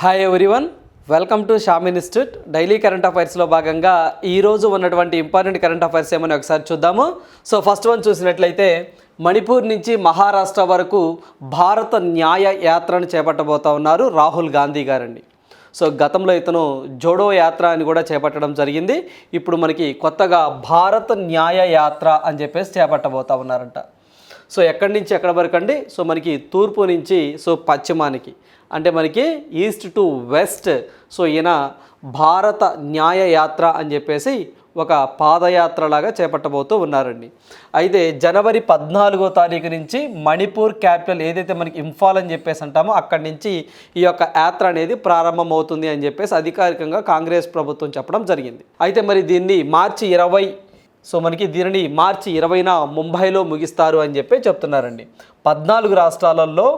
Hi everyone welcome to Shyam institute daily current అఫైర్స్లో భాగంగా ఈరోజు ఉన్నటువంటి ఇంపార్టెంట్ కరెంట్ అఫైర్స్ ఏమని ఒకసారి చూద్దాము. సో ఫస్ట్ వన్ చూసినట్లయితే మణిపూర్ నుంచి మహారాష్ట్ర వరకు భారత న్యాయ యాత్రను చేపట్టబోతా ఉన్నారు రాహుల్ గాంధీ గారండి. సో గతంలో ఇతను జోడో యాత్ర అని కూడా చేపట్టడం జరిగింది. ఇప్పుడు మనకి కొత్తగా భారత న్యాయ యాత్ర అని చెప్పేసి చేపట్టబోతా ఉన్నారంట. సో ఎక్కడి నుంచి ఎక్కడ వరకు అండి? సో మనకి తూర్పు నుంచి సో పశ్చిమానికి. అంటే మనకి ఈస్ట్ టు వెస్ట్ సో ఈయన భారత న్యాయ యాత్ర అని చెప్పేసి ఒక పాదయాత్రలాగా చేపట్టబోతూ ఉన్నారండి. అయితే జనవరి పద్నాలుగో తారీఖు నుంచి మణిపూర్ క్యాపిటల్ ఏదైతే మనకి ఇంఫాల్ అని చెప్పేసి అంటామో అక్కడి నుంచి ఈ యొక్క యాత్ర అనేది ప్రారంభమవుతుంది అని చెప్పేసి అధికారికంగా కాంగ్రెస్ ప్రభుత్వం చెప్పడం జరిగింది. అయితే మరి దీన్ని మార్చి ఇరవై సో మనకి దీనిని మార్చి ఇరవైన ముంబైలో ముగిస్తారు అని చెప్పి చెప్తున్నారండి. పద్నాలుగు రాష్ట్రాలలో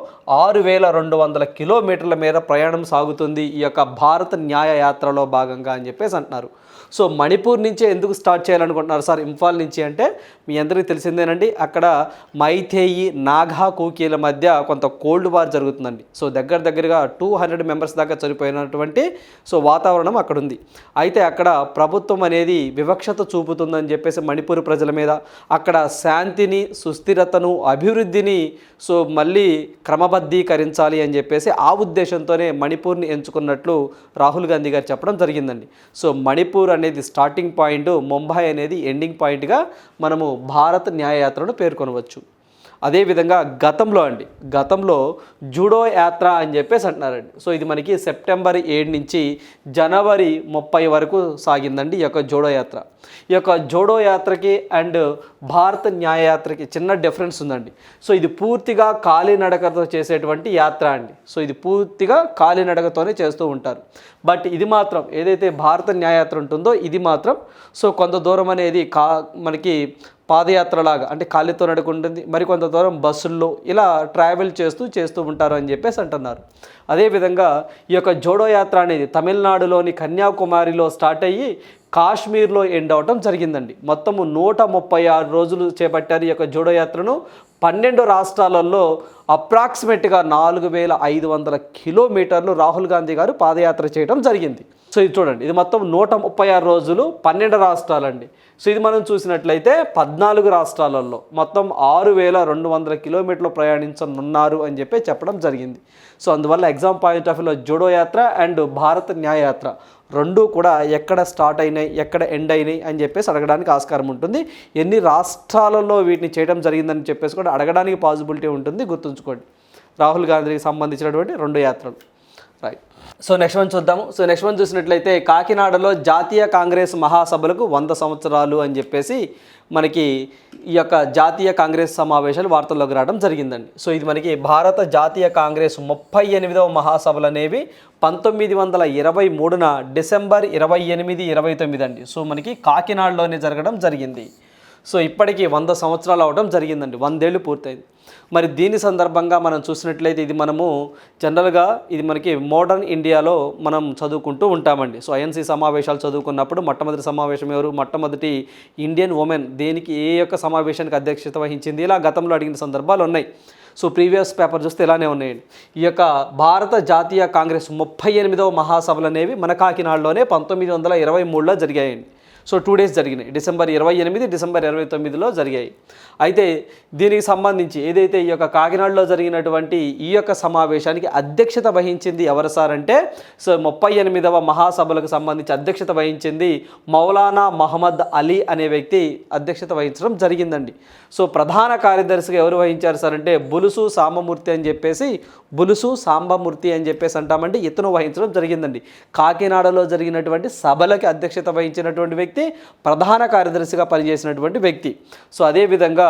ఆరు వేల రెండు వందల కిలోమీటర్ల మేర ప్రయాణం సాగుతుంది ఈ యొక్క భారత న్యాయ యాత్రలో భాగంగా అని చెప్పేసి అంటున్నారు. సో మణిపూర్ నుంచే ఎందుకు స్టార్ట్ చేయాలనుకుంటున్నారు సార్ ఇంఫాల్ నుంచి అంటే మీ అందరికీ తెలిసిందేనండి అక్కడ మైథేయి నాగా కూకీల మధ్య కొంత కోల్డ్ వార్ జరుగుతుందండి. సో దగ్గర దగ్గరగా టూ హండ్రెడ్ మెంబర్స్ దాకా చనిపోయినటువంటి సో వాతావరణం అక్కడ ఉంది అయితే అక్కడ ప్రభుత్వం అనేది వివక్షత చూపుతుందని చెప్పేసి మణిపూర్ ప్రజల మీద అక్కడ శాంతిని సుస్థిరతను అభివృద్ధిని సో మళ్ళీ క్రమబద్ధీకరించాలి అని చెప్పేసి ఆ ఉద్దేశంతోనే మణిపూర్ని ఎంచుకున్నట్లు రాహుల్ గాంధీ గారు చెప్పడం జరిగిందండి. సో మణిపూర్ అనేది స్టార్టింగ్ పాయింట్ ముంబై అనేది ఎండింగ్ పాయింట్గా మనము భారత్ న్యాయయాత్రను పేర్కొనవచ్చు. అదేవిధంగా గతంలో అండి గతంలో జూడో యాత్ర అని చెప్పేసి అంటున్నారండి. సో ఇది మనకి సెప్టెంబర్ ఏడు నుంచి జనవరి ముప్పై వరకు సాగిందండి ఈ యొక్క జోడో యాత్ర. ఈ యొక్క జోడో యాత్రకి అండ్ భారత న్యాయయాత్రకి చిన్న డిఫరెన్స్ ఉందండి. సో ఇది పూర్తిగా కాలినడకతో చేసేటువంటి యాత్ర అండి. సో ఇది పూర్తిగా కాలినడకతోనే చేస్తూ ఉంటారు. బట్ ఇది మాత్రం ఏదైతే భారత న్యాయయాత్ర ఉంటుందో ఇది మాత్రం. సో కొంత దూరం అనేది కా మనకి పాదయాత్రలాగా అంటే కాళ్ళతో నడుకుంటుంది. మరికొంత దూరం బస్సుల్లో ఇలా ట్రావెల్ చేస్తూ చేస్తూ ఉంటారు అని చెప్పేసి అంటున్నారు. అదేవిధంగా ఈ యొక్క జోడో యాత్ర అనేది తమిళనాడులోని కన్యాకుమారిలో స్టార్ట్ అయ్యి కాశ్మీర్లో ఎండ్ అవటం జరిగిందండి. మొత్తము నూట ముప్పై ఆరు రోజులు చేపట్టారు ఈ యొక్క జోడో యాత్రను. పన్నెండు రాష్ట్రాలలో అప్రాక్సిమేట్గా నాలుగు వేల ఐదు వందల కిలోమీటర్లు రాహుల్ గాంధీ గారు పాదయాత్ర చేయడం జరిగింది. సో ఇది చూడండి ఇది మొత్తం నూట ముప్పై ఆరు రోజులు పన్నెండు రాష్ట్రాలండి. సో ఇది మనం చూసినట్లయితే పద్నాలుగు రాష్ట్రాలలో మొత్తం ఆరు వేల రెండు వందల కిలోమీటర్లు ప్రయాణించనున్నారు అని చెప్పి చెప్పడం జరిగింది. సో అందువల్ల ఎగ్జామ్ పాయింట్ ఆఫ్ వ్యూలో జోడో యాత్ర అండ్ భారత న్యాయయాత్ర రెండు కూడా ఎక్కడ స్టార్ట్ అయినాయి ఎక్కడ ఎండ్ అయినాయి అని చెప్పేసి అడగడానికి ఆస్కారం ఉంటుంది. ఎన్ని రాష్ట్రాలలో వీటిని చేయడం జరిగిందని చెప్పేసి కూడా అడగడానికి పాసిబిలిటీ ఉంటుంది. గుర్తుంచుకోండి. రాహుల్ గాంధీకి సంబంధించినటువంటి రెండు యాత్రలు. రైట్. సో నెక్స్ట్ వన్ చూద్దాము. సో నెక్స్ట్ వన్ చూసినట్లయితే కాకినాడలో జాతీయ కాంగ్రెస్ మహాసభలకు వంద సంవత్సరాలు అని చెప్పేసి మనకి ఈ యొక్క జాతీయ కాంగ్రెస్ సమావేశాలు వార్తల్లోకి రావడం జరిగిందండి. సో ఇది మనకి భారత జాతీయ కాంగ్రెస్ ముప్పై ఎనిమిదవ మహాసభలు అనేవి పంతొమ్మిది వందల ఇరవై మూడున డిసెంబర్ ఇరవై ఎనిమిది ఇరవై తొమ్మిది అండి. సో మనకి కాకినాడలోనే జరగడం జరిగింది. సో ఇప్పటికీ వంద సంవత్సరాలు అవడం జరిగిందండి. వందేళ్ళు పూర్తయింది. మరి దీని సందర్భంగా మనం చూసినట్లయితే ఇది మనము జనరల్గా ఇది మనకి మోడర్న్ ఇండియాలో మనం చదువుకుంటూ ఉంటామండి. సో ఐఎన్సీ సమావేశాలు చదువుకున్నప్పుడు మొట్టమొదటి సమావేశం ఎవరు? మొట్టమొదటి ఇండియన్ ఉమెన్ దేనికి ఏ యొక్క సమావేశానికి అధ్యక్షత వహించింది? ఇలా గతంలో అడిగిన సందర్భాలు ఉన్నాయి. సో ప్రీవియస్ పేపర్ చూస్తే ఇలానే ఉన్నాయండి. ఈ యొక్క భారత జాతీయ కాంగ్రెస్ ముప్పై ఎనిమిదవ మహాసభలు అనేవి మన కాకినాడలోనే పంతొమ్మిది వందల ఇరవై మూడులో జరిగాయండి. సో టూ డేస్ జరిగినాయి. డిసెంబర్ ఇరవై ఎనిమిది డిసెంబర్ ఇరవై తొమ్మిదిలో జరిగాయి. అయితే దీనికి సంబంధించి ఏదైతే ఈ యొక్క కాకినాడలో జరిగినటువంటి ఈ యొక్క సమావేశానికి అధ్యక్షత వహించింది ఎవరు సార్ అంటే సో ముప్పై ఎనిమిదవ మహాసభలకు సంబంధించి అధ్యక్షత వహించింది మౌలానా మహమ్మద్ అలీ అనే వ్యక్తి అధ్యక్షత వహించడం జరిగిందండి. సో ప్రధాన కార్యదర్శిగా ఎవరు వహించారు సార్ అంటే బులుసు సాంబమూర్తి అని చెప్పేసి బులుసు సాంబమూర్తి అని చెప్పేసి అంటామంటే ఇతను వహించడం జరిగిందండి. కాకినాడలో జరిగినటువంటి సభలకి అధ్యక్షత వహించినటువంటి వ్యక్తి ప్రధాన కార్యదర్శిగా పనిచేసినటువంటి వ్యక్తి. సో అదేవిధంగా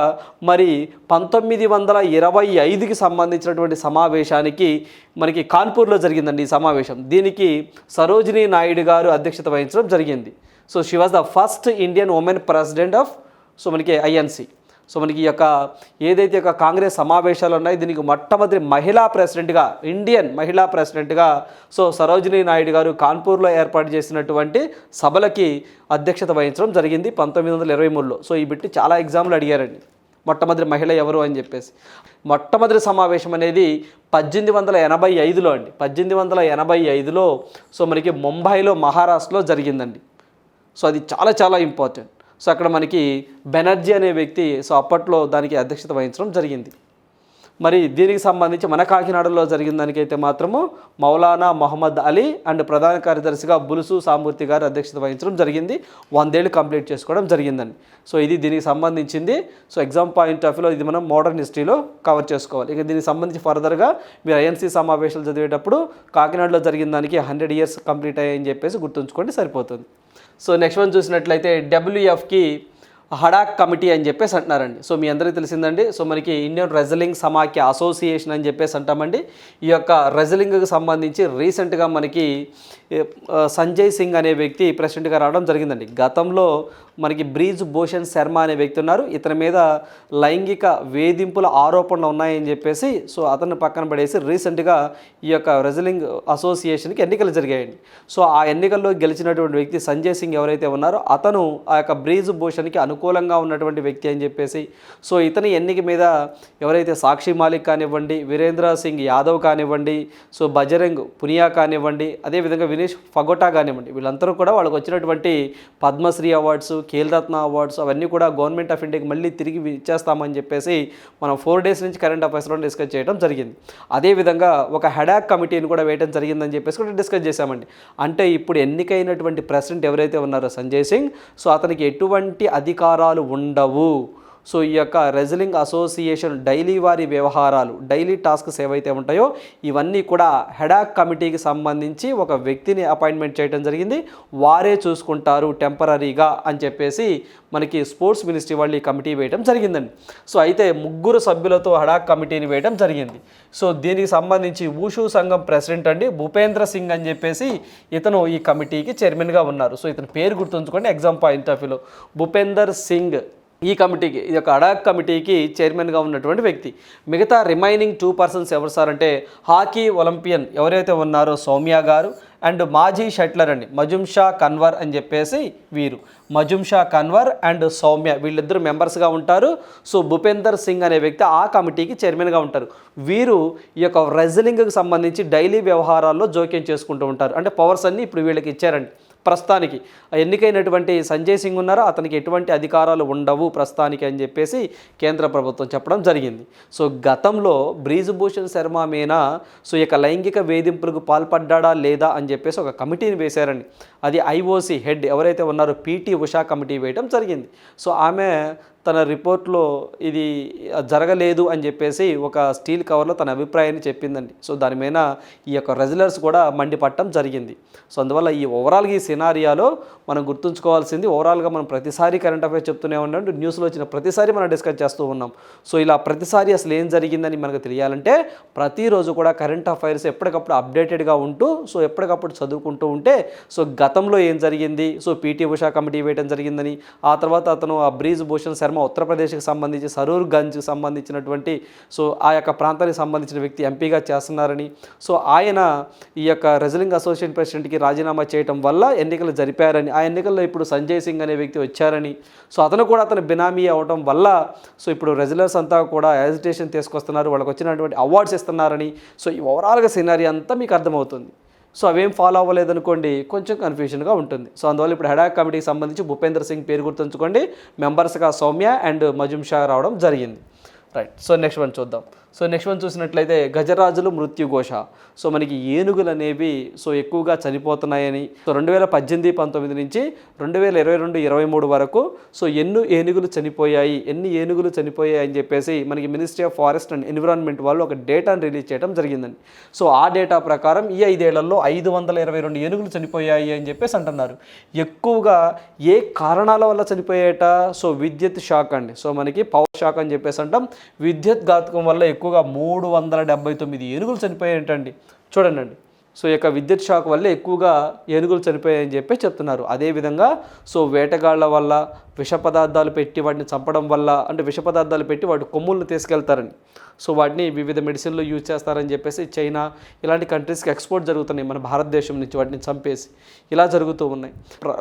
మరి పంతొమ్మిది వందల ఇరవై ఐదుకి సంబంధించినటువంటి సమావేశానికి మనకి కాన్పూర్లో జరిగిందండి ఈ సమావేశం. దీనికి సరోజినీ నాయుడు గారు అధ్యక్షత వహించడం జరిగింది. So she was the first Indian woman president of so మనకి ఐఎన్సి సో మనకి ఈ యొక్క ఏదైతే యొక్క కాంగ్రెస్ సమావేశాలు ఉన్నాయో దీనికి మొట్టమొదటి మహిళా ప్రెసిడెంట్గా ఇండియన్ మహిళా ప్రెసిడెంట్గా సో సరోజినీ నాయుడు గారు కాన్పూర్లో ఏర్పాటు చేసినటువంటి సభలకి అధ్యక్షత వహించడం జరిగింది పంతొమ్మిది వందల ఇరవై మూడులో. సో ఈ బిట్టి చాలా ఎగ్జామ్లు అడిగారండి. మొట్టమొదటి మహిళ ఎవరు అని చెప్పేసి. మొట్టమొదటి సమావేశం అనేది పద్దెనిమిది వందల ఎనభై ఐదులో అండి. పద్దెనిమిది వందల ఎనభై ఐదులో సో మనకి ముంబైలో మహారాష్ట్రలో జరిగిందండి. సో అది చాలా చాలా ఇంపార్టెంట్. సో అక్కడ మనకి బెనర్జీ అనే వ్యక్తి సో అప్పట్లో దానికి అధ్యక్షత వహించడం జరిగింది. మరి దీనికి సంబంధించి మన కాకినాడలో జరిగిన దానికైతే మాత్రము మౌలానా మొహమ్మద్ అలీ అండ్ ప్రధాన కార్యదర్శిగా బులుసు సామూర్తి గారు అధ్యక్షత వహించడం జరిగింది. వందేళ్ళు కంప్లీట్ చేసుకోవడం జరిగిందండి. సో ఇది దీనికి సంబంధించింది. సో ఎగ్జామ్ పాయింట్ ఆఫ్ వ్యూలో ఇది మనం మోడర్న్ హిస్టరీలో కవర్ చేసుకోవాలి. ఇక దీనికి సంబంధించి ఫర్దర్గా మీరు ఐఎన్సీ సమావేశాలు చదివేటప్పుడు కాకినాడలో జరిగిన దానికి హండ్రెడ్ ఇయర్స్ కంప్లీట్ అయ్యాయని చెప్పేసి గుర్తుంచుకోండి సరిపోతుంది. సో నెక్స్ట్ వన్ చూసినట్లయితే డబ్ల్యూఎఫ్కి హడాక్ కమిటీ అని చెప్పేసి అంటున్నారండి. సో మీ అందరికీ తెలిసిందండి. సో మనకి ఇండియన్ రెజలింగ్ సమాఖ్య అసోసియేషన్ అని చెప్పేసి అంటామండి. ఈ యొక్క రెజలింగ్కి సంబంధించి రీసెంట్గా మనకి సంజయ్ సింగ్ అనే వ్యక్తి ప్రెసిడెంట్గా రావడం జరిగిందండి. గతంలో మనకి బ్రీజ్ భూషణ్ శర్మ అనే వ్యక్తి ఉన్నారు. ఇతని మీద లైంగిక వేధింపుల ఆరోపణలు ఉన్నాయని చెప్పేసి సో అతన్ని పక్కన పడేసి రీసెంట్గా ఈ యొక్క రెజలింగ్ అసోసియేషన్కి ఎన్నికలు జరిగాయండి. సో ఆ ఎన్నికల్లో గెలిచినటువంటి వ్యక్తి సంజయ్ సింగ్ ఎవరైతే ఉన్నారో అతను ఆ యొక్క బ్రీజ్ భూషణ్కి అనుకూలంగా ఉన్నటువంటి వ్యక్తి అని చెప్పేసి. సో ఇతని ఎన్నిక మీద ఎవరైతే సాక్షి మాలిక్ కానివ్వండి వీరేంద్ర సింగ్ యాదవ్ కానివ్వండి సో బజరంగ్ పునియా కానివ్వండి అదేవిధంగా వినేష్ ఫగోటా కానివ్వండి వీళ్ళందరూ కూడా వాళ్ళకి వచ్చినటువంటి పద్మశ్రీ అవార్డ్స్ ఖేల్రత్న అవార్డ్స్ అవన్నీ కూడా గవర్నమెంట్ ఆఫ్ ఇండియాకి మళ్ళీ తిరిగి ఇచ్చేస్తామని చెప్పేసి మనం ఫోర్ డేస్ నుంచి కరెంట్ అఫైర్స్లో డిస్కస్ చేయడం జరిగింది. అదేవిధంగా ఒక హెడాక్ కమిటీని కూడా వేయడం జరిగిందని చెప్పేసి కూడా డిస్కస్ చేశామండి. అంటే ఇప్పుడు ఎన్నికైనటువంటి ప్రెసిడెంట్ ఎవరైతే ఉన్నారో సంజయ్ సింగ్ సో అతనికి ఎటువంటి అధికారాలు ఉండవు. సో ఈ యొక్క రెజ్లింగ్ అసోసియేషన్ డైలీ వారి వ్యవహారాలు డైలీ టాస్క్స్ ఏవైతే ఉంటాయో ఇవన్నీ కూడా హెడాక్ కమిటీకి సంబంధించి ఒక వ్యక్తిని అపాయింట్మెంట్ చేయడం జరిగింది. వారే చూసుకుంటారు టెంపరీగా అని చెప్పేసి మనకి స్పోర్ట్స్ మినిస్ట్రీ వాళ్ళు ఈ కమిటీ వేయడం జరిగిందండి. సో అయితే ముగ్గురు సభ్యులతో హడాక్ కమిటీని వేయడం జరిగింది. సో దీనికి సంబంధించి ఊషు సంఘం ప్రెసిడెంట్ అండి భూపేంద్ర సింగ్ అని చెప్పేసి ఇతను ఈ కమిటీకి చైర్మన్గా ఉన్నారు. సో ఇతని పేరు గుర్తుంచుకోండి ఎగ్జామ్ పాయింట్ ఆఫ్ వ్యూలో. భూపేందర్ సింగ్ ఈ కమిటీకి ఇది ఒక అడాక్ కమిటీకి చైర్మన్గా ఉన్నటువంటి వ్యక్తి. మిగతా రిమైనింగ్ టూ పర్సన్స్ ఎవరు సార్ అంటే హాకీ ఒలింపియన్ ఎవరైతే ఉన్నారో సౌమ్య గారు అండ్ మాజీ షట్లర్ అండి మజుమ్ షా కన్వర్ అని చెప్పేసి వీరు. మజుమ్ షా కన్వర్ అండ్ సౌమ్య వీళ్ళిద్దరు మెంబర్స్గా ఉంటారు. సో భూపేందర్ సింగ్ అనే వ్యక్తి ఆ కమిటీకి చైర్మన్గా ఉంటారు. వీరు ఈ యొక్క రెజ్లింగ్కి సంబంధించి డైలీ వ్యవహారాల్లో జోక్యం చేసుకుంటూ ఉంటారు. అంటే పవర్స్ అన్నీ ఇప్పుడు వీళ్ళకి ఇచ్చారండి. ప్రస్తుతానికి. ఎన్నికైనటువంటి సంజయ్ సింగ్ ఉన్నారో? అతనికి ఎటువంటి అధికారాలు ఉండవు ప్రస్తుతానికి అని చెప్పేసి కేంద్ర ప్రభుత్వం చెప్పడం జరిగింది. సో గతంలో బ్రీజభూషణ్ శర్మ మీనా సో ఇక యొక్క లైంగిక వేధింపులకు పాల్పడ్డా లేదా అని చెప్పేసి ఒక కమిటీని వేశారండి. అది ఐఓసి హెడ్ ఎవరైతే ఉన్నారో పీటీ ఉషా కమిటీ వేయడం జరిగింది. సో ఆమె తన రిపోర్ట్లో ఇది జరగలేదు అని చెప్పేసి ఒక స్టీల్ కవర్లో తన అభిప్రాయాన్ని చెప్పిందండి. సో దాని మీద ఈ యొక్క రెజ్యులర్స్ కూడా మండిపట్టడం జరిగింది. సో అందువల్ల ఈ ఓవరాల్గా ఈ సినారియాలో మనం గుర్తుంచుకోవాల్సింది ఓవరాల్గా మనం ప్రతిసారి కరెంట్ అఫైర్స్ చెప్తూనే ఉన్నాం న్యూస్లో వచ్చిన ప్రతిసారి మనం డిస్కస్ చేస్తూ ఉన్నాం. సో ఇలా ప్రతిసారి అసలు ఏం జరిగిందని మనకు తెలియాలంటే ప్రతిరోజు కూడా కరెంట్ అఫైర్స్ ఎప్పటికప్పుడు అప్డేటెడ్గా ఉంటూ సో ఎప్పటికప్పుడు చదువుకుంటూ ఉంటే సో గతంలో ఏం జరిగింది? సో పీటీ ఉషా కమిటీ వేయడం జరిగిందని ఆ తర్వాత అతను ఆ బ్రీజ్ భూషణ్ శర్మ ఉత్తరప్రదేశ్కి సంబంధించి సరూర్ గంజ్కి సంబంధించినటువంటి సో ఆ యొక్క ప్రాంతానికి సంబంధించిన వ్యక్తి ఎంపీగా చేస్తున్నారని సో ఆయన ఈ యొక్క రెజలింగ్ అసోసియేషన్ ప్రెసిడెంట్కి రాజీనామా చేయడం వల్ల ఎన్నికలు జరిపారని ఆ ఎన్నికల్లో ఇప్పుడు సంజయ్ సింగ్ అనే వ్యక్తి వచ్చారని సో అతను కూడా అతను బినామీ అవడం వల్ల సో ఇప్పుడు రెజిలర్స్ అంతా కూడా యాజిటేషన్ తీసుకొస్తున్నారు వాళ్ళకి వచ్చినటువంటి అవార్డ్స్ ఇస్తున్నారని సో ఈ ఓవరాల్గా సినారీ అంతా మీకు అర్థమవుతుంది. సో అవేం ఫాలో అవ్వలేదనుకోండి కొంచెం కన్ఫ్యూషన్గా ఉంటుంది. సో అందువల్ల ఇప్పుడు హెడాక్ కమిటీకి సంబంధించి భూపేంద్ర సింగ్ పేరు గుర్తుంచుకోండి. మెంబర్స్గా సౌమ్య అండ్ మజుమ్ షా రావడం జరిగింది. రైట్ సో నెక్స్ట్ వన్ చూద్దాం. సో నెక్స్ట్ వన్ చూసినట్లయితే గజరాజులు మృత్యుఘోష సో మనకి ఏనుగులు అనేవి సో ఎక్కువగా చనిపోతున్నాయని. సో రెండు వేల పద్దెనిమిది పంతొమ్మిది నుంచి రెండు వేల ఇరవై రెండు ఇరవై మూడు వరకు సో ఎన్ని ఏనుగులు చనిపోయాయి ఎన్ని ఏనుగులు చనిపోయాయి అని చెప్పేసి మనకి ministry of forest and environment వాళ్ళు ఒక డేటాను రిలీజ్ చేయడం జరిగిందండి. సో ఆ డేటా ప్రకారం ఈ ఐదేళ్ళలో ఐదు వందల ఇరవై రెండు ఏనుగులు చనిపోయాయి అని చెప్పేసి అంటున్నారు. ఎక్కువగా ఏ కారణాల వల్ల చనిపోయాయట? సో విద్యుత్ షాక్ అండి. సో మనకి పవర్ షాక్ అని చెప్పేసి అంటాం. విద్యుత్ ఘాతకం వల్ల ఎక్కువగా మూడు వందల డెబ్బై తొమ్మిది ఏనుగులు చనిపోయాయంటండి. చూడండి సో యొక్క విద్యుత్ షాక్ వల్ల ఎక్కువగా ఏనుగులు చనిపోయాయని చెప్పి చెప్తున్నారు. అదేవిధంగా సో వేటగాళ్ళ వల్ల విష పదార్థాలు పెట్టి వాటిని చంపడం వల్ల అంటే విష పదార్థాలు పెట్టి వాటి కొమ్ములను తీసుకెళ్తారని. సో వాటిని వివిధ మెడిసిన్లు యూజ్ చేస్తారని చెప్పేసి చైనా ఇలాంటి కంట్రీస్కి ఎక్స్పోర్ట్ జరుగుతున్నాయి. మన భారతదేశం నుంచి వాటిని చంపేసి ఇలా జరుగుతూ ఉన్నాయి.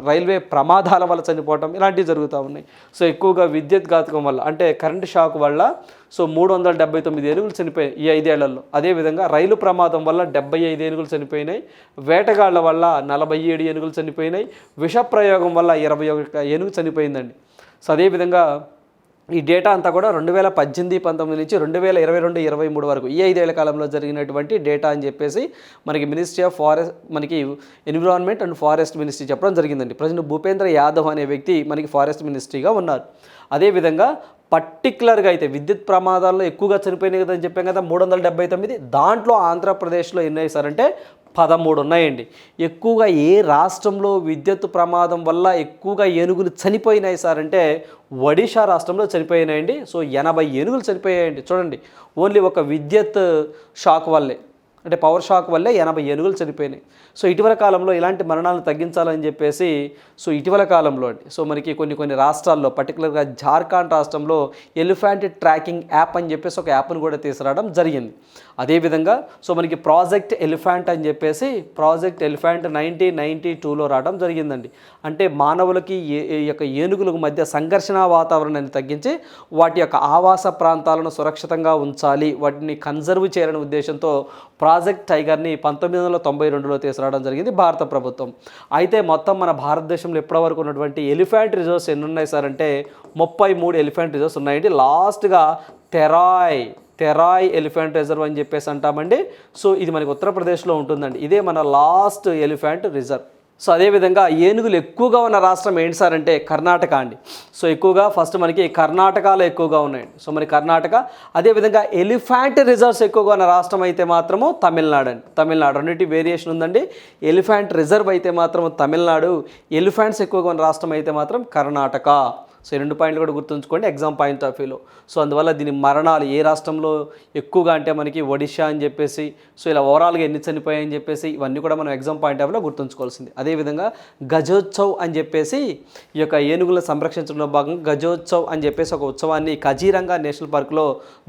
రైల్వే ప్రమాదాల వల్ల చనిపోవటం ఇలాంటివి జరుగుతూ ఉన్నాయి. సో ఎక్కువగా విద్యుత్ ఘాతకం వల్ల అంటే కరెంటు షాక్ వల్ల సో మూడు వందల డెబ్బై తొమ్మిది ఏనుగులు చనిపోయాయి ఈ ఐదేళ్ళలో. అదేవిధంగా రైలు ప్రమాదం వల్ల డెబ్బై ఐదు ఏనుగులు చనిపోయినాయి. వేటగాళ్ళ వల్ల నలభై ఏడు ఏనుగులు చనిపోయినాయి. విష ప్రయోగం వల్ల ఇరవై ఒక ఏనుగు చనిపోయిందండి. సో అదేవిధంగా ఈ డేటా అంతా కూడా రెండు వేల పద్దెనిమిది పంతొమ్మిది నుంచి రెండు వేల ఇరవై రెండు ఇరవై మూడు వరకు ఈ ఐదేళ్ళ కాలంలో జరిగినటువంటి డేటా అని చెప్పేసి మనకి మినిస్ట్రీ ఆఫ్ ఫారెస్ట్ మనకి ఎన్విరాన్మెంట్ అండ్ ఫారెస్ట్ మినిస్ట్రీ చెప్పడం జరిగిందండి. ప్రజెంట్ భూపేంద్ర యాదవ్ అనే వ్యక్తి మనకి ఫారెస్ట్ మినిస్ట్రీగా ఉన్నారు. అదేవిధంగా పర్టికులర్గా అయితే విద్యుత్ ప్రమాదాల్లో ఎక్కువగా చనిపోయినాయి కదా అని చెప్పాం కదా మూడు వందల డెబ్బై తొమ్మిది. దాంట్లో ఆంధ్రప్రదేశ్లో ఎన్ని వేశారంటే పదమూడు ఉన్నాయండి. ఎక్కువగా ఏ రాష్ట్రంలో విద్యుత్ ప్రమాదం వల్ల ఎక్కువగా ఏనుగులు చనిపోయినాయి సార్ అంటే ఒడిషా రాష్ట్రంలో చనిపోయినాయండి. సో ఎనభై ఏనుగులు చనిపోయాయండి. చూడండి ఓన్లీ ఒక విద్యుత్ షాక్ వల్లే. అంటే పవర్ షాక్ వల్లే ఎనభై ఏనుగులు చనిపోయినాయి. సో ఇటీవల కాలంలో ఇలాంటి మరణాలను తగ్గించాలని చెప్పేసి సో ఇటీవల కాలంలో అండి. సో మనకి కొన్ని కొన్ని రాష్ట్రాల్లో పర్టికులర్గా జార్ఖండ్ రాష్ట్రంలో ఎలిఫెంట్ ట్రాకింగ్ యాప్ అని చెప్పేసి ఒక యాప్ను కూడా తీసుకురావడం జరిగింది. అదేవిధంగా సో మనకి ప్రాజెక్ట్ ఎలిఫెంట్ అని చెప్పేసి ప్రాజెక్ట్ ఎలిఫెంట్ నైన్టీన్ నైంటీ టూలో రావడం జరిగిందండి. అంటే మానవులకి ఏ ఈ యొక్క ఏనుగులకు మధ్య సంఘర్షణ వాతావరణాన్ని తగ్గించి వాటి యొక్క ఆవాస ప్రాంతాలను సురక్షితంగా ఉంచాలి వాటిని కన్జర్వ్ చేయాలనే ఉద్దేశంతో ప్రాజెక్ట్ టైగర్ని పంతొమ్మిది వందల తొంభై రెండులో తీసుకురావడం జరిగింది భారత ప్రభుత్వం. అయితే మొత్తం మన భారతదేశంలో ఇప్పటివరకు ఉన్నటువంటి ఎలిఫెంట్ రిజర్వ్స్ ఎన్ని ఉన్నాయి సార్ అంటే ముప్పై మూడు ఎలిఫెంట్ రిజర్వ్స్ ఉన్నాయండి. లాస్ట్గా తెరాయ్ తెరాయ్ ఎలిఫెంట్ రిజర్వ్ అని చెప్పేసి అంటామండి. సో ఇది మనకి ఉత్తరప్రదేశ్లో ఉంటుందండి. ఇదే మన లాస్ట్ ఎలిఫెంట్ రిజర్వ్. సో అదేవిధంగా ఏనుగులు ఎక్కువగా ఉన్న రాష్ట్రం ఏంటి సార్ అంటే కర్ణాటక అండి. సో ఎక్కువగా ఫస్ట్ మనకి కర్ణాటకలో ఎక్కువగా ఉన్నాయండి. సో మరి కర్ణాటక అదేవిధంగా ఎలిఫాంట్ రిజర్వ్స్ ఎక్కువగా ఉన్న రాష్ట్రం అయితే మాత్రము తమిళనాడు అండి. తమిళనాడు రెండింటి వేరియేషన్ ఉందండి. ఎలిఫాంట్ రిజర్వ్ అయితే మాత్రం తమిళనాడు ఎలిఫాంట్స్ ఎక్కువగా ఉన్న రాష్ట్రం అయితే మాత్రం కర్ణాటక. సో ఈ రెండు పాయింట్లు కూడా గుర్తుంచుకోండి ఎగ్జామ్ పాయింట్ ఆఫ్ వ్యూలో సో అందువల్ల దీని మరణాలు ఏ రాష్ట్రంలో ఎక్కువగా అంటే మనకి ఒడిషా అని చెప్పేసి సో ఇలా ఓవరాల్గా ఎన్ని చనిపోయాయని చెప్పేసి ఇవన్నీ కూడా మనం ఎగ్జామ్ పాయింట్ ఆఫ్ వ్యూలో గుర్తుంచుకోవాల్సింది. అదేవిధంగా గజోత్సవ్ అని చెప్పేసి ఈ యొక్క ఏనుగులను సంరక్షించడంలో భాగంగా గజోత్సవ్ అని చెప్పేసి ఒక ఉత్సవాన్ని కజీరంగా నేషనల్ పార్క్లో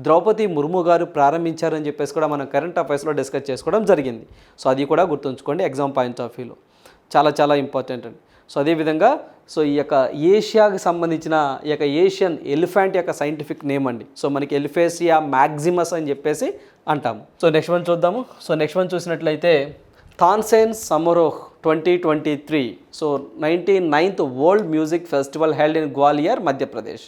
ద్రౌపది ముర్ము గారు ప్రారంభించారని చెప్పేసి కూడా మనం కరెంట్ అఫైర్స్లో డిస్కస్ చేసుకోవడం జరిగింది. సో అది కూడా గుర్తుంచుకోండి ఎగ్జామ్ పాయింట్ ఆఫ్ వ్యూలో చాలా చాలా ఇంపార్టెంట్ అండి. సో అదేవిధంగా సో ఈ యొక్క ఏషియాకి సంబంధించిన ఈ యొక్క ఏషియన్ ఎలిఫెంట్ యొక్క సైంటిఫిక్ నేమ్ అండి. సో మనకి ఎలిఫేసియా మ్యాక్సిమస్ అని చెప్పేసి అంటాము. సో నెక్స్ట్ వన్ చూద్దాము. సో నెక్స్ట్ వన్ చూసినట్లయితే Tansen Samaroh twenty twenty three. So ninety ninth world music festival held in Gwalior Madhya Pradesh.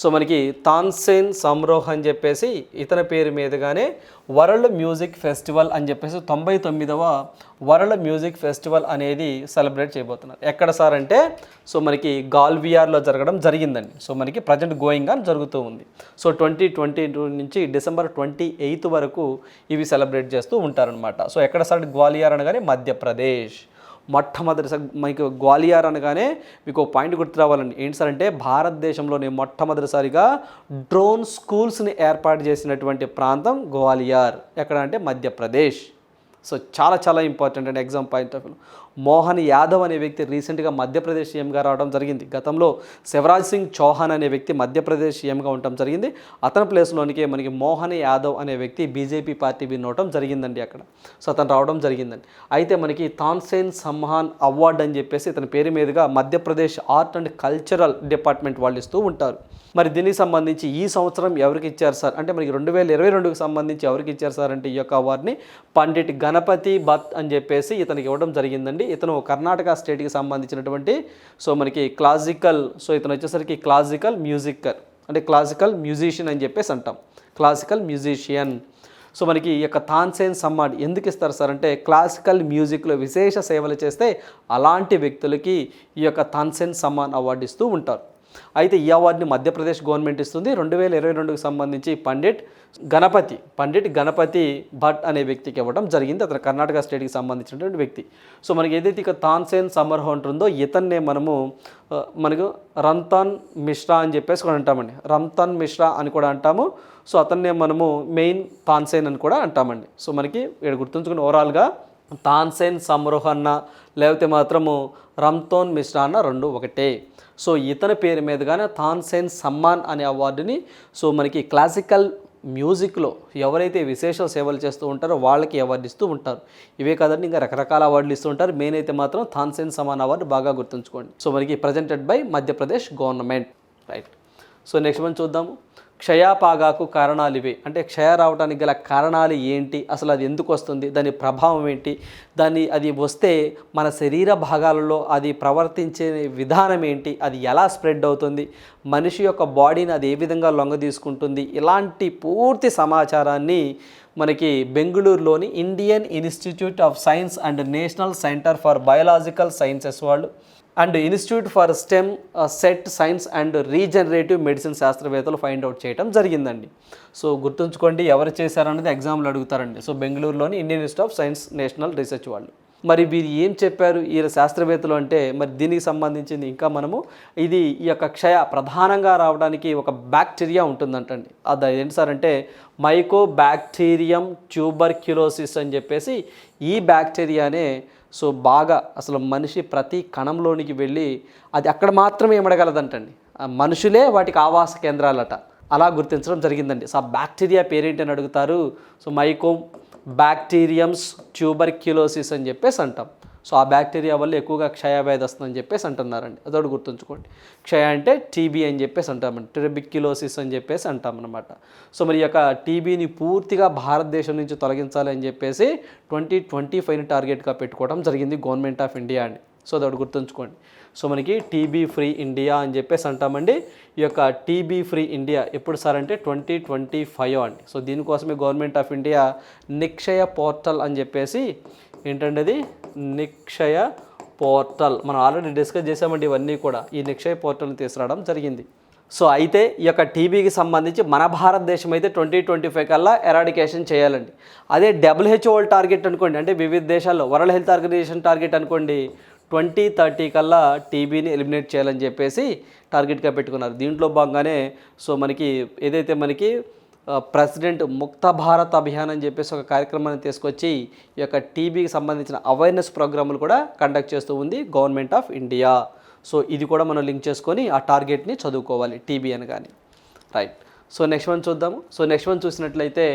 So మనకి తాన్సేన్ సమ్రోహ్ అని చెప్పేసి ఇతని పేరు మీదుగానే వరల్డ్ మ్యూజిక్ ఫెస్టివల్ అని చెప్పేసి తొంభై తొమ్మిదవ వరల్డ్ మ్యూజిక్ ఫెస్టివల్ అనేది సెలబ్రేట్ చేయబోతున్నారు. ఎక్కడ సార్ అంటే సో మనకి గాల్వియార్లో జరగడం జరిగిందండి. సో మనకి ప్రజెంట్ గోయింగ్ అని జరుగుతూ ఉంది. సో ట్వంటీ ట్వంటీ టూ నుంచి డిసెంబర్ ట్వంటీ ఎయిత్ వరకు ఇవి సెలబ్రేట్ చేస్తూ ఉంటారనమాట సో ఎక్కడ సార్ గ్వాలియర్ అనగానే మధ్యప్రదేశ్. మొట్టమొదటి మీకు గ్వాలియర్ అనగానే మీకు పాయింట్ గుర్తు రావాలండి. ఏంటి సార్ అంటే భారతదేశంలోనే మొట్టమొదటిసారిగా డ్రోన్ స్కూల్స్ని ఏర్పాటు చేసినటువంటి ప్రాంతం గ్వాలియర్. ఎక్కడ అంటే మధ్యప్రదేశ్. సో చాలా చాలా ఇంపార్టెంట్ అండి exam point of view. Mohan Yadav అనే వ్యక్తి రీసెంట్గా మధ్యప్రదేశ్ సీఎంగా రావడం జరిగింది. గతంలో శివరాజ్ సింగ్ చౌహాన్ అనే వ్యక్తి మధ్యప్రదేశ్ సీఎంగా ఉండటం జరిగింది. అతని ప్లేస్లోనికి మనకి మోహన్ యాదవ్ అనే వ్యక్తి బీజేపీ పార్టీ విన్ అవడం జరిగిందండి అక్కడ. సో అతను రావడం జరిగిందండి. అయితే మనకి తాన్సేన్ సమ్మాన్ అవార్డు అని చెప్పేసి ఇతని పేరు మీదుగా Madhya Pradesh art and cultural department వాళ్ళు ఇస్తూ ఉంటారు. మరి దీనికి సంబంధించి ఈ సంవత్సరం ఎవరికి ఇచ్చారు సార్? అంటే మనకి రెండు వేల ఇరవై రెండుకి సంబంధించి ఎవరికి ఇచ్చారు సార్ అంటే ఈ యొక్క అవార్డుని? పండిట్ గణపతి భత్ అని చెప్పేసి ఇతనికి ఇవ్వడం జరిగిందండి. ఇతను కర్ణాటక స్టేట్కి సంబంధించినటువంటి సో మనకి క్లాసికల్ సో ఇతను వచ్చేసరికి క్లాసికల్ మ్యూజికర్ అంటే క్లాసికల్ మ్యూజిషియన్ అని చెప్పేసి అంటాం. Classical musician. సో మనకి ఈ యొక్క తాన్సేన్ సమ్మాడ్ ఎందుకు ఇస్తారు సార్ అంటే క్లాసికల్ మ్యూజిక్లో విశేష సేవలు చేస్తే అలాంటి వ్యక్తులకి ఈ యొక్క తాన్సేన్ సమ్మాన్ అవార్డు ఇస్తూ ఉంటారు. అయితే ఈ అవార్డుని మధ్యప్రదేశ్ గవర్నమెంట్ ఇస్తుంది. రెండు వేల ఇరవై రెండుకు సంబంధించి పండిట్ గణపతి పండిట్ గణపతి భట్ అనే వ్యక్తికి ఇవ్వడం జరిగింది. అతను కర్ణాటక స్టేట్కి సంబంధించినటువంటి వ్యక్తి. సో మనకి ఏదైతే ఇక తాన్సేన్ సమ్మర్హో ఉంటుందో ఇతన్నే మనము మనకు రంతాన్ మిశ్రా అని చెప్పేసి కూడా అంటామండి. రంతాన్ మిశ్రా అని కూడా అంటాము. సో అతన్నే మనము మెయిన్ తాన్సేన్ అని కూడా అంటామండి. సో మనకి ఇక్కడ గుర్తుంచుకుని ఓవరాల్గా తాన్సేన్ సమరోహన్న లేకపోతే మాత్రము రమ్తోన్ మిశ్రాన్న రెండు ఒకటే. సో ఇతని పేరు మీదుగానే తాన్సేన్ సమ్మాన్ అనే అవార్డుని సో మనకి క్లాసికల్ మ్యూజిక్లో ఎవరైతే విశేష సేవలు చేస్తూ ఉంటారో వాళ్ళకి అవార్డు ఇస్తూ ఉంటారు. ఇవే కాదండి ఇంకా రకరకాల అవార్డులు ఇస్తూ ఉంటారు. మెయిన్ అయితే మాత్రం థాన్సేన్ సమాన్ అవార్డు బాగా గుర్తుంచుకోండి. సో మనకి presented by Madhya Pradesh government. Right so next మనం చూద్దాము. క్షయాపాగాకు కారణాలు ఇవే అంటే క్షయ రావడానికి గల కారణాలు ఏంటి? అసలు అది ఎందుకు వస్తుంది? దాని ప్రభావం ఏంటి? దాన్ని అది వస్తే మన శరీర భాగాలలో అది ప్రవర్తించే విధానం ఏంటి? అది ఎలా స్ప్రెడ్ అవుతుంది? మనిషి యొక్క బాడీని అది ఏ విధంగా లొంగ తీసుకుంటుంది? ఇలాంటి పూర్తి సమాచారాన్ని మనకి బెంగళూరులోని Indian institute of science and national centre for biological sciences వాళ్ళు and institute for stem cell science and regenerative medicine శాస్త్రవేత్తలు ఫైండ్ అవుట్ చేయడం జరిగిందండి. సో గుర్తుంచుకోండి ఎవరు చేశారన్నది ఎగ్జామ్లు అడుగుతారండి. సో బెంగళూరులోని Indian institute of science national research వాళ్ళు. మరి వీరు ఏం చెప్పారు ఈ శాస్త్రవేత్తలు అంటే మరి దీనికి సంబంధించింది ఇంకా మనము ఇది ఈ యొక్క క్షయ ప్రధానంగా రావడానికి ఒక బ్యాక్టీరియా ఉంటుందంటండి. అది ఏంటి సార్ అంటే మైకో బ్యాక్టీరియం ట్యూబర్క్యులోసిస్ అని చెప్పేసి ఈ బ్యాక్టీరియానే సో బాగా అసలు మనిషి ప్రతి కణంలోనికి వెళ్ళి అది అక్కడ మాత్రమే ఇమడగలదంటండి ఆ మనుషులే వాటికి ఆవాస కేంద్రాలట. అలా గుర్తించడం జరిగిందండి. సో ఆ బ్యాక్టీరియా పేరేంటి అని అడుగుతారు. సో మైకోమ్ బ్యాక్టీరియమ్స్ ట్యూబర్క్యులోసిస్ అని చెప్పేసి అంటాం. సో ఆ బ్యాక్టీరియా వల్ల ఎక్కువగా క్షయవ్యాధి వస్తుందని చెప్పేసి అంటున్నారండి. అదొకటి గుర్తుంచుకోండి. క్షయ అంటే టీబీ అని చెప్పేసి అంటామండి. ట్రిబిక్యులోసిస్ అని చెప్పేసి అంటామన్నమాట. సో మరి ఈ యొక్క టీబీని పూర్తిగా భారతదేశం నుంచి తొలగించాలి అని చెప్పేసి ట్వంటీ ట్వంటీ ఫైవ్ని టార్గెట్గా పెట్టుకోవడం జరిగింది గవర్నమెంట్ ఆఫ్ ఇండియా అండి. సో అదొకటి గుర్తుంచుకోండి. సో మనకి టీబీ ఫ్రీ ఇండియా అని చెప్పేసి అంటామండి. ఈ యొక్క టీబీ ఫ్రీ ఇండియా ఎప్పుడు సార్ అంటే ట్వంటీ ట్వంటీ ఫైవ్ అండి. సో దీనికోసమే government of India Nikshay portal అని చెప్పేసి ఏంటంటే అది నిక్షయ పోర్టల్. మనం ఆల్రెడీ డిస్కస్ చేసామండి ఇవన్నీ కూడా. ఈ నిక్షయ పోర్టల్ని తీసుకురావడం జరిగింది. సో అయితే ఈ యొక్క టీబీకి సంబంధించి మన భారతదేశం అయితే ట్వంటీ ట్వంటీ ఫైవ్ కల్లా ఎరాడికేషన్ చేయాలండి. అదే డబ్ల్యూహెచ్ఓ టార్గెట్ అనుకోండి అంటే వివిధ దేశాల్లో వరల్డ్ హెల్త్ ఆర్గనైజేషన్ టార్గెట్ అనుకోండి ట్వంటీ థర్టీ కల్లా టీబీని ఎలిమినేట్ చేయాలని చెప్పేసి టార్గెట్గా పెట్టుకున్నారు. దీంట్లో భాగంగానే సో మనకి ఏదైతే మనకి ప్రెసిడెంట్ ముక్త భారత్ అభియాన్ అని చెప్పేసి ఒక కార్యక్రమాన్ని తీసుకొచ్చి ఈ యొక్క టీబీకి సంబంధించిన అవేర్నెస్ ప్రోగ్రాములు కూడా కండక్ట్ చేస్తూ ఉంది గవర్నమెంట్ ఆఫ్ ఇండియా. సో ఇది కూడా మనం లింక్ చేసుకొని ఆ టార్గెట్ని చదువుకోవాలి టీబీ అని కానీ రైట్. సో నెక్స్ట్ వన్ చూద్దాము. సో నెక్స్ట్ వన్ చూసినట్లయితే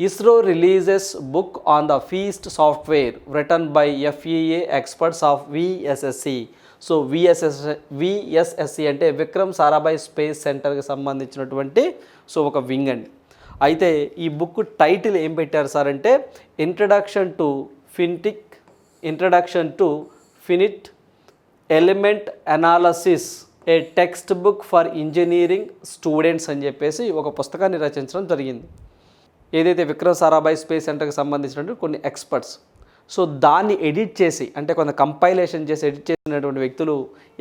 ISRO releases book on the FEAST software written by FEA experts of VSSC so VSS VSSC అంటే విక్రమ్ సారాభాయ్ స్పేస్ సెంటర్కి సంబంధించినటువంటి సో ఒక వింగ్ అండి. అయితే ఈ బుక్ టైటిల్ ఏం పెట్టారు సార్ అంటే introduction to finite introduction to finite element analysis a text book for engineering students అని చెప్పేసి ఒక పుస్తకాన్ని రచించడం జరిగింది. ఏదైతే విక్రమ్ సారాభాయ్ స్పేస్ సెంటర్కి సంబంధించినటువంటి కొన్ని ఎక్స్పర్ట్స్. సో దాన్ని ఎడిట్ చేసి అంటే కొంత కంపైలేషన్ చేసి ఎడిట్ చేసినటువంటి వ్యక్తులు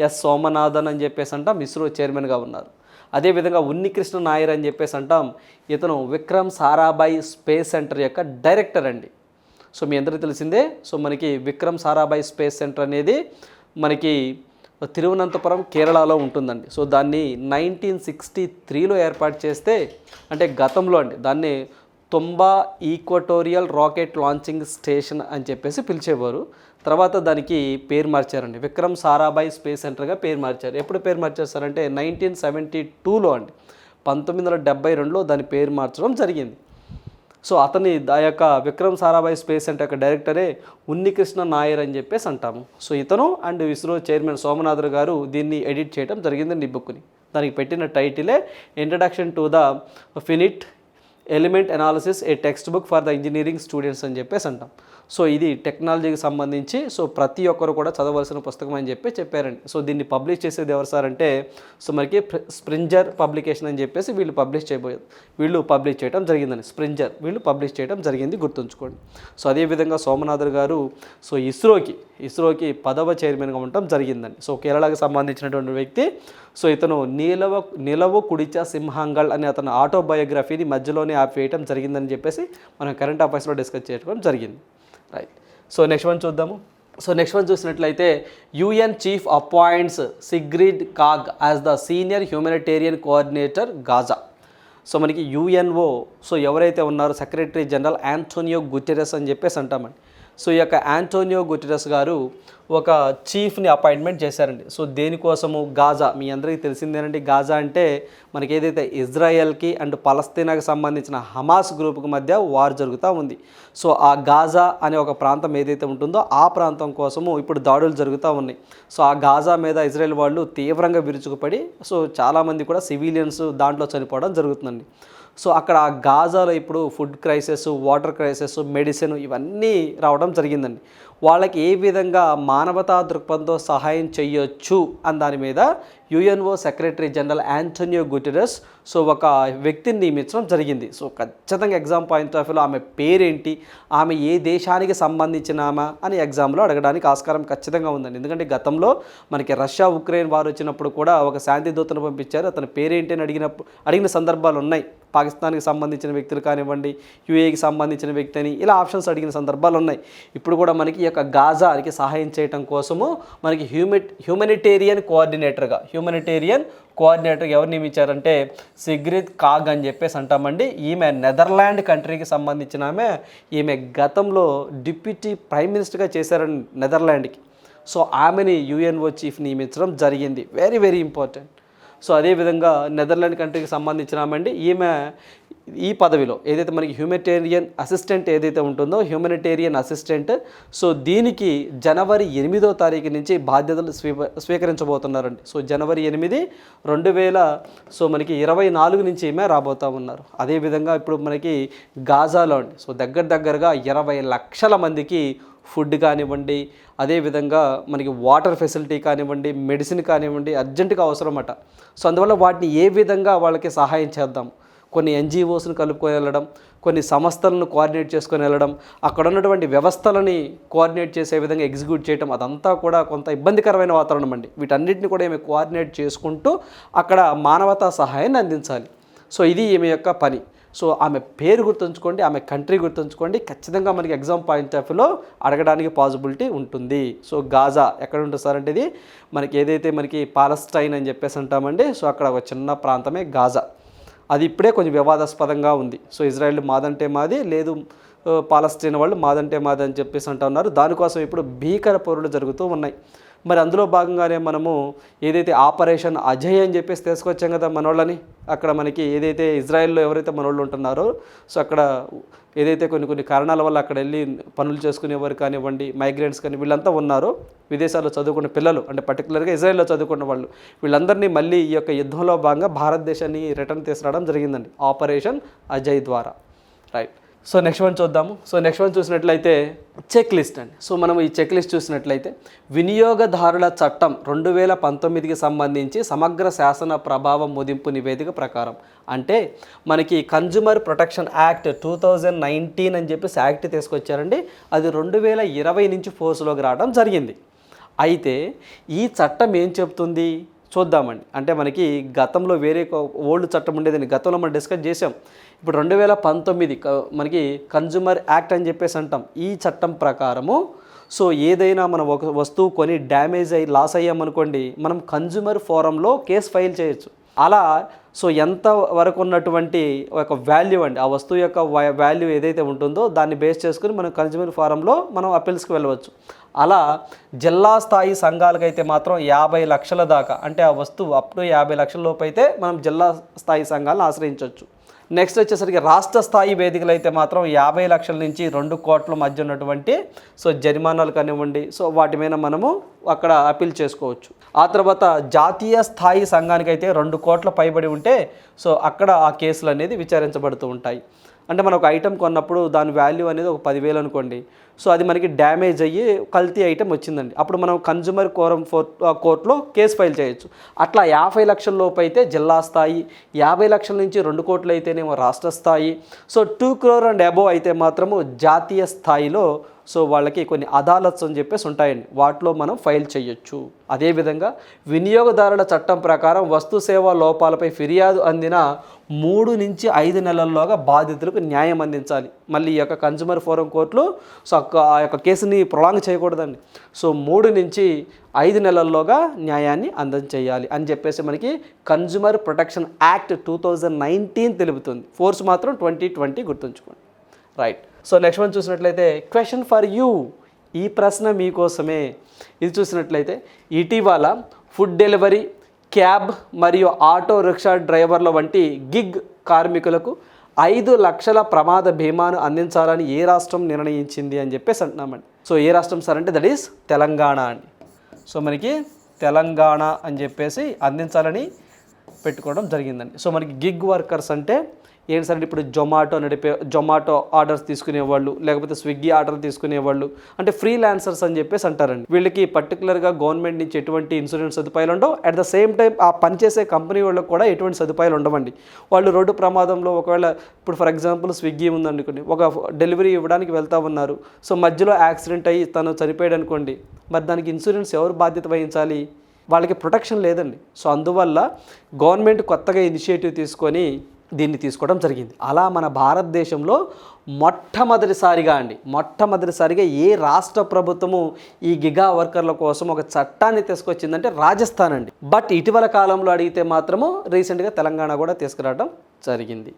ఎస్ సోమనాథన్ అని చెప్పేసి అంటాం ఇస్రో చైర్మన్గా ఉన్నారు. అదేవిధంగా ఉన్నికృష్ణ నాయర్ అని చెప్పేసి అంటాం ఇతను విక్రమ్ సారాభాయ్ స్పేస్ సెంటర్ యొక్క డైరెక్టర్ అండి. సో మీ అందరికీ తెలిసిందే సో మనకి విక్రమ్ సారాభాయ్ స్పేస్ సెంటర్ అనేది మనకి తిరువనంతపురం కేరళలో ఉంటుందండి. సో దాన్ని నైన్టీన్ సిక్స్టీ త్రీలో ఏర్పాటు చేస్తే అంటే గతంలో అండి దాన్ని Thumba equatorial rocket launching station అని చెప్పేసి పిలిచేవారు. తర్వాత దానికి పేరు మార్చారండి. విక్రమ్ సారాభాయ్ స్పేస్ సెంటర్గా పేరు మార్చారు. ఎప్పుడు పేరు మార్చారు సార్ అంటే నైన్టీన్ సెవెంటీ టూలో అండి. పంతొమ్మిది వందల డెబ్బై రెండులో దాని పేరు మార్చడం జరిగింది. సో అతని ఆ యొక్క విక్రమ్ సారాభాయ్ స్పేస్ సెంటర్ యొక్క డైరెక్టరే ఉన్నికృష్ణ నాయర్ అని చెప్పేసి అంటాము. సో ఇతను అండ్ ఇస్రో చైర్మన్ సోమనాథర్ గారు దీన్ని ఎడిట్ చేయడం జరిగిందండి ఈ బుక్ని. దానికి పెట్టిన టైటిలే introduction to the finite element analysis a text book for the engineering students అని చెప్పేసి అంటాం. సో ఇది టెక్నాలజీకి సంబంధించి సో ప్రతి ఒక్కరు కూడా చదవలసిన పుస్తకం అని చెప్పి చెప్పారండి. సో దీన్ని పబ్లిష్ చేసేది ఎవరు సార్ అంటే సో మనకి స్ప్రింజర్ పబ్లికేషన్ అని చెప్పేసి వీళ్ళు పబ్లిష్ చేయబోయారు వీళ్ళు పబ్లిష్ చేయడం జరిగిందని స్ప్రింజర్ వీళ్ళు పబ్లిష్ చేయడం జరిగింది గుర్తుంచుకోండి. సో అదేవిధంగా సోమనాథర్ గారు సో ఇస్రోకి ఇస్రోకి పదవ చైర్మన్గా ఉండటం జరిగిందండి. సో కేరళకు సంబంధించినటువంటి వ్యక్తి సో ఇతను నీలవ నిలవ కుడిచ సింహాంగల్ అనే అతను ఆటోబయోగ్రఫీని మధ్యలోనే ఆపేయటం జరిగిందని చెప్పేసి మనం కరెంట్ అఫైర్స్లో డిస్కస్ చేయడం జరిగింది. రైట్ సో నెక్స్ట్ వన్ చూద్దాము. సో నెక్స్ట్ వన్ చూసినట్లయితే UN chief appoints Sigrid Kaag as the senior humanitarian coordinator Gaza so మనకి యుఎన్ఓ సో ఎవరైతే ఉన్నారో సెక్రటరీ జనరల్ యాంటోనియో గుటెరస్ అని చెప్పేసి అంటామండి. సో ఈ యొక్క యాంటోనియో గుటెరస్ గారు ఒక చీఫ్ని అపాయింట్మెంట్ చేశారండి. సో దేనికోసము గాజా మీ అందరికీ తెలిసిందేనండి గాజా అంటే మనకి ఏదైతే ఇజ్రాయెల్కి అండ్ పలస్తీనాకి సంబంధించిన హమాస్ గ్రూప్కి మధ్య వార్ జరుగుతూ ఉంది. సో ఆ గాజా అనే ఒక ప్రాంతం ఏదైతే ఉంటుందో ఆ ప్రాంతం కోసము ఇప్పుడు దాడులు జరుగుతూ ఉన్నాయి. సో ఆ గాజా మీద ఇజ్రాయెల్ వాళ్ళు తీవ్రంగా విరుచుకుపడి సో చాలామంది కూడా సివిలియన్స్ దాంట్లో చనిపోవడం జరుగుతుందండి. సో అక్కడ ఆ గాజాలో ఇప్పుడు food crisis water crisis medicine ఇవన్నీ రావడం జరిగిందండి. వాళ్ళకి ఏ విధంగా మానవతా దృక్పథంతో సహాయం చేయొచ్చు అని దాని మీద UNO secretary general Antonio Guterres so ఒక వ్యక్తిని నియమించడం జరిగింది. సో ఖచ్చితంగా ఎగ్జామ్ పాయింట్ ఆఫ్ వ్యూలో ఆమె పేరేంటి ఆమె ఏ దేశానికి సంబంధించిన ఆమె అని ఎగ్జామ్లో అడగడానికి ఆస్కారం ఖచ్చితంగా ఉందండి. ఎందుకంటే గతంలో మనకి రష్యా ఉక్రెయిన్ వారు వచ్చినప్పుడు కూడా ఒక శాంతి దూతను పంపించారు. అతని పేరేంటి అని అడిగినప్పుడు అడిగిన సందర్భాలు ఉన్నాయి. పాకిస్తాన్కి సంబంధించిన వ్యక్తులు కానివ్వండి యూఏకి సంబంధించిన వ్యక్తి అని ఇలా ఆప్షన్స్ అడిగిన సందర్భాలు ఉన్నాయి. ఇప్పుడు కూడా మనకి యొక్క గాజాకి సహాయం చేయడం కోసము మనకి హ్యూమిట్ హ్యూమనిటేరియన్ కోఆర్డినేటర్గా హ్యూమనిటేరియన్ కోఆర్డినేటర్ ఎవరు నియమించారంటే సిగ్రిత్ కాగ్ అని చెప్పేసి అంటామండి. ఈమె నెదర్లాండ్ కంట్రీకి సంబంధించిన ఆమె ఈమె గతంలో డిప్యూటీ ప్రైమ్ మినిస్టర్గా చేశారని నెదర్లాండ్కి. సో ఆమెని యుఎన్ఓ చీఫ్ నియమించడం జరిగింది. వెరీ వెరీ ఇంపార్టెంట్ సో అదేవిధంగా నెదర్లాండ్ కంట్రీకి సంబంధించిన ఆమె ఈమె ఈ పదవిలో ఏదైతే మనకి హ్యూమనిటేరియన్ అసిస్టెంట్ ఏదైతే ఉంటుందో హ్యూమనిటేరియన్ అసిస్టెంట్ సో దీనికి జనవరి ఎనిమిదో తారీఖు నుంచి బాధ్యతలు స్వీప స్వీకరించబోతున్నారండి. సో జనవరి ఎనిమిది రెండు వేల సో మనకి ఇరవై నాలుగు నుంచి ఏమే రాబోతూ ఉన్నారు. అదేవిధంగా ఇప్పుడు మనకి గాజాలో అండి. సో దగ్గర దగ్గరగా ఇరవై లక్షల మందికి ఫుడ్ కానివ్వండి అదేవిధంగా మనకి వాటర్ ఫెసిలిటీ కానివ్వండి మెడిసిన్ కానివ్వండి అర్జెంటుగా అవసరమట. సో అందువల్ల వాటిని ఏ విధంగా వాళ్ళకి సహాయం చేద్దాం? కొన్ని ఎన్జిఓస్ని కలుపుకొని వెళ్ళడం కొన్ని సంస్థలను కోఆర్డినేట్ చేసుకొని వెళ్ళడం అక్కడ ఉన్నటువంటి వ్యవస్థలని కోఆర్డినేట్ చేసే విధంగా ఎగ్జిక్యూట్ చేయడం అదంతా కూడా కొంత ఇబ్బందికరమైన వాతావరణం అండి. వీటన్నిటిని కూడా ఈమె కోఆర్డినేట్ చేసుకుంటూ అక్కడ మానవతా సహాయాన్ని అందించాలి. సో ఇది ఈమె యొక్క పని. సో ఆమె పేరు గుర్తుంచుకోండి ఆమె కంట్రీ గుర్తుంచుకోండి. ఖచ్చితంగా మనకి ఎగ్జామ్ పాయింట్ ఆఫ్ వ్యూలో అడగడానికి పాసిబిలిటీ ఉంటుంది. సో గాజా ఎక్కడ ఉంటుంది సార్ అంటే ఇది? మనకి ఏదైతే మనకి పాలస్టైన్ అని చెప్పేసి అంటామండి సో అక్కడ ఒక చిన్న ప్రాంతమే గాజా. అది ఇప్పుడే కొంచెం వివాదాస్పదంగా ఉంది. సో ఇజ్రాయెల్ మాదంటే మాది లేదు పాలస్తీన్ వాళ్ళు మాదంటే మాది అని చెప్పేసి అంటున్నారు దానికోసం ఇప్పుడు భీకర పొరులు జరుగుతూ ఉన్నాయి. మరి అందులో భాగంగానే మనము ఏదైతే ఆపరేషన్ అజయ్ అని చెప్పేసి తీసుకొచ్చాం కదా మనోళ్ళని అక్కడ మనకి ఏదైతే ఇజ్రాయెల్లో ఎవరైతే మనోళ్ళు ఉంటున్నారో సో అక్కడ ఏదైతే కొన్ని కొన్ని కారణాల వల్ల అక్కడ వెళ్ళి పనులు చేసుకునేవారు కానివ్వండి మైగ్రెంట్స్ కానీ వీళ్ళంతా ఉన్నారు. విదేశాల్లో చదువుకున్న పిల్లలు అంటే పర్టికులర్గా ఇజ్రాయెల్లో చదువుకున్న వాళ్ళు వీళ్ళందరినీ మళ్ళీ ఈ యొక్క యుద్ధంలో భాగంగా భారతదేశాన్ని రిటర్న్ తీసుకురావడం జరిగిందండి. ఆపరేషన్ అజయ్ ద్వారా. రైట్ సో నెక్స్ట్ వన్ చూద్దాము. సో నెక్స్ట్ వన్ చూసినట్లయితే చెక్ లిస్ట్ అండి. సో మనం ఈ చెక్ లిస్ట్ చూసినట్లయితే వినియోగదారుల చట్టం రెండు వేల పంతొమ్మిదికి సంబంధించి సమగ్ర శాసన ప్రభావం ముదింపు నివేదిక ప్రకారం. అంటే మనకి consumer protection act two thousand nineteen అని చెప్పేసి యాక్ట్ తీసుకొచ్చారండి. అది రెండు వేల ఇరవై నుంచి ఫోర్స్లోకి రావడం జరిగింది. అయితే ఈ చట్టం ఏం చెప్తుంది? చూద్దామండి. అంటే మనకి గతంలో వేరే ఓల్డ్ చట్టం ఉండేదని గతంలో మనం డిస్కస్ చేసాం ఇప్పుడు రెండు వేల పంతొమ్మిది మనకి కన్జ్యూమర్ యాక్ట్ అని చెప్పేసి అంటాం. ఈ చట్టం ప్రకారము సో ఏదైనా మనం ఒక వస్తువు కొని డ్యామేజ్ అయ్యి లాస్ అయ్యామనుకోండి మనం కన్జ్యూమర్ ఫోరంలో కేసు ఫైల్ చేయొచ్చు. అలా సో ఎంత వరకు ఉన్నటువంటి ఒక వాల్యూ అండి ఆ వస్తువు యొక్క వాల్యూ ఏదైతే ఉంటుందో దాన్ని బేస్ చేసుకుని మనం కన్జ్యూమర్ ఫారంలో మనం అప్పీల్స్కి వెళ్ళవచ్చు. అలా జిల్లా స్థాయి సంఘాలకైతే మాత్రం యాభై లక్షల దాకా అంటే ఆ వస్తువు అప్ టు యాభై లక్షల లోపు అయితే మనం జిల్లా స్థాయి సంఘాలను ఆశ్రయించవచ్చు నెక్స్ట్ వచ్చేసరికి రాష్ట్ర స్థాయి వేదికలు అయితే మాత్రం యాభై లక్షల నుంచి రెండు కోట్ల మధ్య ఉన్నటువంటి సో జరిమానాలు కానివ్వండి సో వాటి మీద మనము అక్కడ అప్పీల్ చేసుకోవచ్చు. ఆ తర్వాత జాతీయ స్థాయి సంఘానికి అయితే రెండు కోట్ల పైబడి ఉంటే సో అక్కడ ఆ కేసులు అనేది విచారించబడుతూ ఉంటాయి. అంటే మనం ఒక ఐటెం కొన్నప్పుడు దాని వాల్యూ అనేది ఒక పదివేలు అనుకోండి. సో అది మనకి డ్యామేజ్ అయ్యి కల్తీ ఐటెం వచ్చిందండి. అప్పుడు మనం కన్జ్యూమర్ కోరం ఫోర్ కోర్టులో కేసు ఫైల్ చేయొచ్చు. అట్లా యాభై లక్షల లోపు అయితే జిల్లా స్థాయి యాభై లక్షల నుంచి రెండు కోట్లు అయితేనేమో రాష్ట్ర స్థాయి. So two crore and above అయితే మాత్రము జాతీయ స్థాయిలో సో వాళ్ళకి కొన్ని అదాలత్స్ అని చెప్పేసి ఉంటాయండి. వాటిలో మనం ఫైల్ చేయొచ్చు. అదేవిధంగా వినియోగదారుల చట్టం ప్రకారం వస్తు సేవా లోపాలపై ఫిర్యాదు అందిన మూడు నుంచి ఐదు నెలల్లోగా బాధితులకు న్యాయం అందించాలి. మళ్ళీ ఈ యొక్క కన్జ్యూమర్ ఫోరం కోర్టులు సో ఆ యొక్క కేసుని ప్రొలాంగ్ చేయకూడదండి. సో మూడు నుంచి ఐదు నెలల్లోగా న్యాయాన్ని అందజేయాలి అని చెప్పేసి మనకి consumer protection act two thousand nineteen తెలుపుతుంది. ఫోర్స్ మాత్రం ట్వంటీ ట్వంటీ గుర్తుంచుకోండి. రైట్. సో నెక్స్ట్ వన్ చూసినట్లయితే క్వశ్చన్ ఫర్ యూ ఈ ప్రశ్న మీకోసమే. ఇది చూసినట్లయితే ఇటీవల ఫుడ్ డెలివరీ క్యాబ్ మరియు ఆటో రిక్షా డ్రైవర్ల వంటి గిగ్ కార్మికులకు ఐదు లక్షల ప్రమాద బీమాను అందించాలని ఏ రాష్ట్రం నిర్ణయించింది అని చెప్పేసి అంటున్నామండి. సో ఏ రాష్ట్రం సార్ అంటే దట్ ఈస్ తెలంగాణ అండి. సో మనకి తెలంగాణ అని చెప్పేసి అందించాలని పెట్టుకోవడం జరిగిందండి. సో మనకి గిగ్ వర్కర్స్ అంటే ఏంటి సార్ ఇప్పుడు జొమాటో నడిపే జొమాటో ఆర్డర్స్ తీసుకునేవాళ్ళు లేకపోతే స్విగ్గీ ఆర్డర్ తీసుకునేవాళ్ళు అంటే ఫ్రీ ల్యాన్సర్స్ అని చెప్పేసి అంటారండి. వీళ్ళకి పర్టికులర్గా గవర్నమెంట్ నుంచి ఎటువంటి ఇన్సూరెన్స్ సదుపాయాలు ఉండవు. అట్ ద సేమ్ టైం ఆ పనిచేసే కంపెనీ వాళ్ళకి కూడా ఎటువంటి సదుపాయాలు ఉండవండి. వాళ్ళు రోడ్డు ప్రమాదంలో ఒకవేళ ఇప్పుడు ఫర్ ఎగ్జాంపుల్ స్విగ్గీ ఉందనుకోండి ఒక డెలివరీ ఇవ్వడానికి వెళ్తా ఉన్నారు. సో మధ్యలో యాక్సిడెంట్ అయ్యి తను చనిపోయాడు అనుకోండి మరి దానికి ఇన్సూరెన్స్ ఎవరు బాధ్యత వహించాలి? వాళ్ళకి ప్రొటెక్షన్ లేదండి. సో అందువల్ల గవర్నమెంట్ కొత్తగా ఇనిషియేటివ్ తీసుకొని దీన్ని తీసుకోవడం జరిగింది. అలా మన భారతదేశంలో మొట్టమొదటిసారిగా అండి మొట్టమొదటిసారిగా ఏ రాష్ట్ర ప్రభుత్వము ఈ గిగా వర్కర్ల కోసం ఒక చట్టాన్ని తీసుకొచ్చిందంటే రాజస్థాన్ అండి. బట్ ఇటీవల కాలంలో అడిగితే మాత్రము రీసెంట్గా తెలంగాణ కూడా తీసుకురావడం జరిగింది.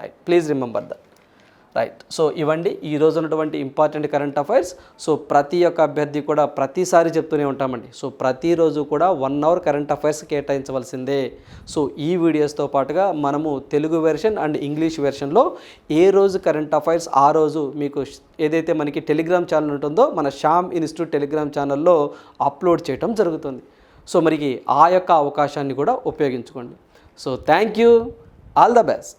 Right please remember that right so ఇవండి ఈ రోజు ఉన్నటువంటి ఇంపార్టెంట్ కరెంట్ అఫైర్స్ సో ప్రతి ఒక్క అభ్యర్థి కూడా ప్రతిసారి చెప్తూనే ఉంటామండి. సో ప్రతిరోజు కూడా వన్ అవర్ కరెంట్ అఫైర్స్ కేటాయించవలసిందే. సో ఈ వీడియోస్తో పాటుగా మనము తెలుగు వెర్షన్ అండ్ ఇంగ్లీష్ వెర్షన్లో ఏ రోజు కరెంట్ అఫైర్స్ ఆ రోజు మీకు ఏదైతే మనకి టెలిగ్రామ్ ఛానల్ ఉంటుందో మన శ్యామ్ ఇన్స్టిట్యూట్ టెలిగ్రామ్ ఛానల్లో అప్లోడ్ చేయడం జరుగుతుంది. సో మరి ఆ యొక్క అవకాశాన్ని కూడా ఉపయోగించుకోండి. So thank you all the best